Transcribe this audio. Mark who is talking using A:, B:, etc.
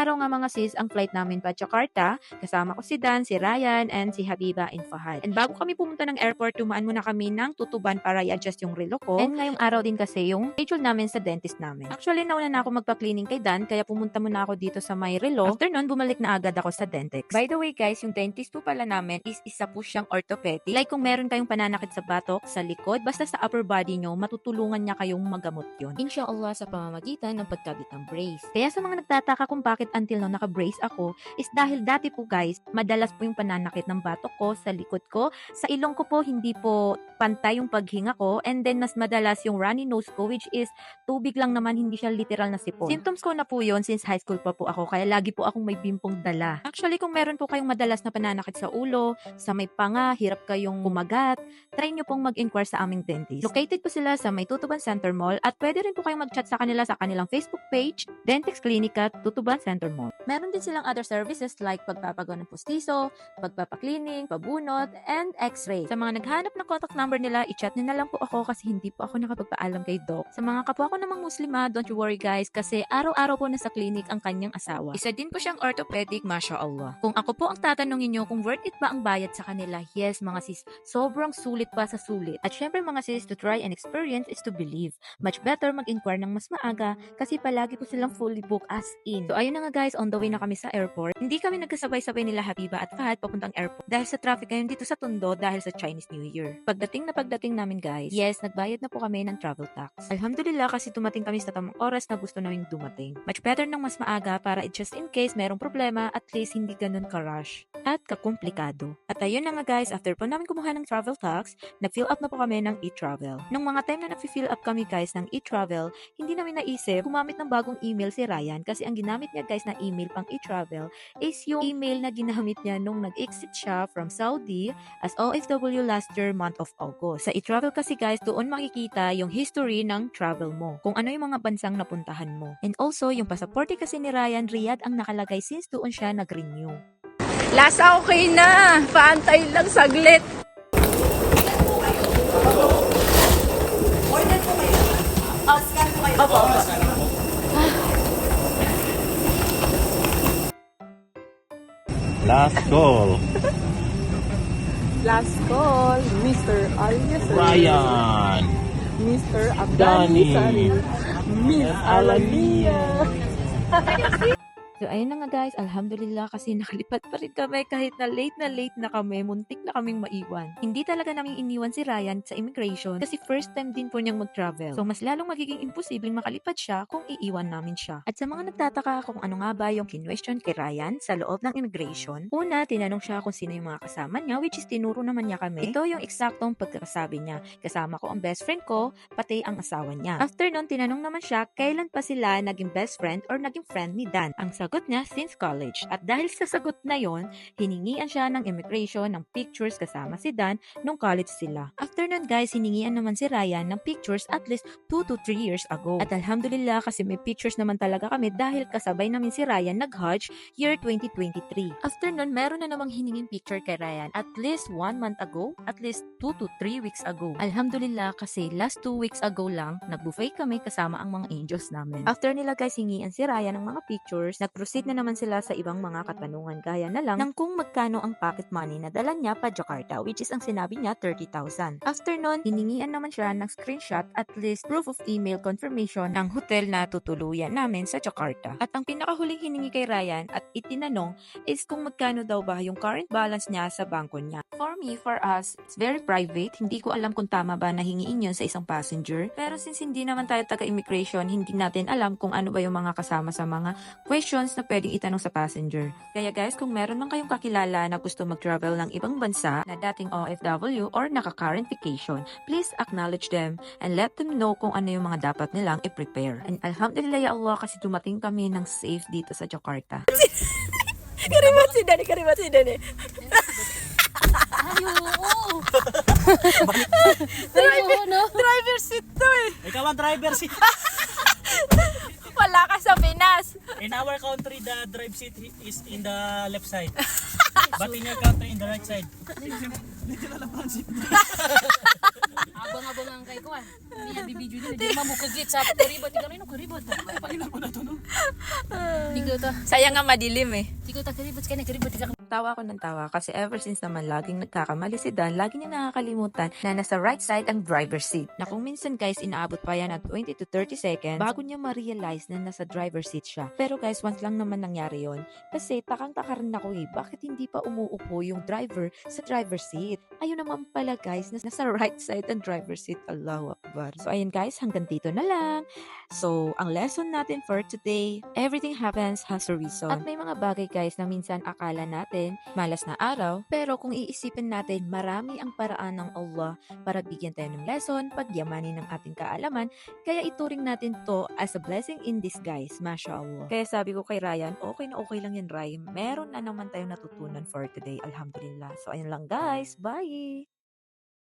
A: I sis ang flight namin pa Jakarta. Kasama ko si Dan, si Ryan, and si Habiba and Fahad. And bago kami pumunta ng airport, tumaan muna kami ng tutuban para i-adjust yung relo ko. And ngayong araw din kasi yung schedule namin sa dentist namin. Actually, nauna na ako magpa-cleaning kay Dan, kaya pumunta muna ako dito sa may relo. After nun, bumalik na agad ako sa Dentex. By the way guys, yung dentist po pala namin is isa po siyang orthopedic. Like kung meron kayong pananakit sa batok, sa likod, basta sa upper body nyo, matutulungan niya kayong magamot yun. Inshallah sa pamamagitan ng pagkabit ng brace. Kaya sa mga nagtataka kung bakit until now naka-brace ako, is dahil dati po guys, madalas po yung pananakit ng batok ko, sa likod ko, sa ilong ko po hindi po pantay yung paghinga ko, and then mas madalas yung runny nose ko, which is tubig lang naman, hindi siya literal na sipon. Symptoms ko na po yun since high school pa po ako, kaya lagi po akong may bimpong dala. Actually, kung meron po kayong madalas na pananakit sa ulo, sa may panga, hirap kayong kumagat, try nyo pong mag-inquire sa aming dentist. Located po sila sa may Tutuban Center Mall at pwede rin po kayong mag-chat sa kanila sa kanilang Facebook page, Dentex Clinica, Tutuban Center Mall. Meron din silang other services like pagpapagawa ng pustiso, pagpapaklining, pabunot, and x-ray. Sa mga naghanap ng contact number nila, i-chat nyo na lang po ako kasi hindi po ako nakapagpaalam kay Doc. Sa mga kapwa ko namang muslima, don't you worry guys kasi araw-araw po nasa clinic ang kanyang asawa. Isa din po siyang orthopedic, masya Allah. Kung ako po ang tatanungin nyo kung worth it ba ang bayad sa kanila, yes mga sis, sobrang sulit pa sa sulit. At syempre mga sis, to try and experience is to believe. Much better mag-inquire ng mas maaga kasi palagi po silang fully booked as in. So ayun na nga guys, on the way na kami sa airport. Hindi kami nagkasabay-sabay nila Habiba at Fahad papuntang airport dahil sa traffic ngayon dito sa Tondo dahil sa Chinese New Year. Pagdating na pagdating namin guys, yes, nagbayad na po kami ng travel tax. Alhamdulillah kasi dumating kami sa tamang oras na gusto naming dumating. Much better nang mas maaga para just in case merong problema, at least hindi ganun ka-rush at kakomplikado. At ayun na nga guys, after po namin kumuha ng travel tax, nag-fill up na po kami ng e-travel. Nung mga time na nag-fill up kami guys ng e-travel, hindi namin naisip gumamit ng bagong email si Ryan kasi ang ginamit niya guys na email pang e-travel is yung email na ginamit niya nung nag-exit siya from Saudi as OFW last year month of August. Sa e-travel kasi guys, doon makikita yung history ng travel mo, kung ano yung mga bansang napuntahan mo. And also, yung pasaporte kasi ni Ryan, Riyadh ang nakalagay since doon siya nag-renew.
B: Lasa okay na. Paantay lang saglit. Opo.
C: Last call.
B: Last call, Mr. Alias.
C: Ryan.
B: Mr. Abdani Miss Alania.
A: So, ayun na nga guys, alhamdulillah kasi nakalipat pa rin kami kahit na late na late na kami, muntik na kaming maiwan. Hindi talaga namin iniwan si Ryan sa immigration kasi first time din po niyang mag-travel. So, mas lalong magiging imposibleng makalipat siya kung iiwan namin siya. At sa mga nagtataka kung ano nga ba yung kinwestiyon kay Ryan sa loob ng immigration, una, tinanong siya kung sino yung mga kasama niya, which is tinuro naman niya kami. Ito yung eksaktong pagkakasabi niya. Kasama ko ang best friend ko, pati ang asawa niya. After nun, tinanong naman siya kailan pa sila naging best friend or naging friend ni Dan. Ang sagot niya since college. At dahil sa sagot na yon, hiningian siya ng immigration ng pictures kasama si Dan nung college sila. After nun guys, hiningian naman si Ryan ng pictures at least 2 to 3 years ago. At alhamdulillah kasi may pictures naman talaga kami dahil kasabay namin si Ryan nag-Hajj year 2023. After nun, meron na namang hiningin picture kay Ryan at least 1 month ago, at least 2 to 3 weeks ago. Alhamdulillah kasi last 2 weeks ago lang, nag-buffet kami kasama ang mga angels namin. After nila guys hingian si Ryan ng mga pictures, nag-proceed na naman sila sa ibang mga katanungan gaya na lang ng kung magkano ang pocket money na dala niya pa Jakarta which is ang sinabi niya 30,000. After nun, hiningian naman siya ng screenshot at least proof of email confirmation ng hotel na tutuluyan namin sa Jakarta. At ang pinakahuling hiningi kay Ryan at itinanong is kung magkano daw ba yung current balance niya sa bangko niya. For me, for us, it's very private. Hindi ko alam kung tama ba na hingiin yun sa isang passenger. Pero since hindi naman tayo taga-immigration, hindi natin alam kung ano ba yung mga kasama sa mga questions na pwedeng itanong sa passenger. Kaya guys, kung meron man kayong kakilala na gusto mag-travel ng ibang bansa na dating OFW or naka-current vacation, please acknowledge them and let them know kung ano yung mga dapat nilang i-prepare. And alhamdulillah ya Allah kasi dumating kami ng safe dito sa Jakarta.
B: Karimat si Dani, karimat si Dani. driver, driver seat to eh.
C: Ikaw ang driver seat.
B: Wala ka sa Pinas.
C: In our country, the drive seat is in the left side. But in your country, in the right side.
D: abang-abang ang kay ko ah. Niya bibidyo nila. Di mamukagit sa karibot. Ikaw rin karibot.
C: Pailan mo na to, no?
D: Ikaw ta.
B: Sayang nga madilim eh.
D: Ikaw ta karibot. Kaya na karibot.
A: Tawa ako ng tawa kasi ever since naman laging nagkakamali si Dan, lagi niya nakakalimutan na nasa right side ang driver's seat. Na kung minsan guys, inaabot pa yan at 20 to 30 seconds bago niya ma-realize na nasa driver's seat siya. Pero guys, once lang naman nangyari yon Kasi takang-taka rin ako eh, bakit hindi pa umuupo yung driver sa driver's seat? Ayun naman pala guys, na nasa right side ang driver's seat. Allahu Akbar. So ayun guys, hanggang dito na lang. So, ang lesson natin for today, everything happens has a reason. At may mga bagay guys na minsan akala natin malas na araw, pero kung iisipin natin, marami ang paraan ng Allah para bigyan tayo ng lesson, pagyamanin ng ating kaalaman, kaya ituring natin to as a blessing in disguise, Masya Allah. Kaya sabi ko kay Ryan, okay na okay lang yan, Ryan. Meron na naman tayong natutunan for today, Alhamdulillah. So, ayun lang guys. Bye!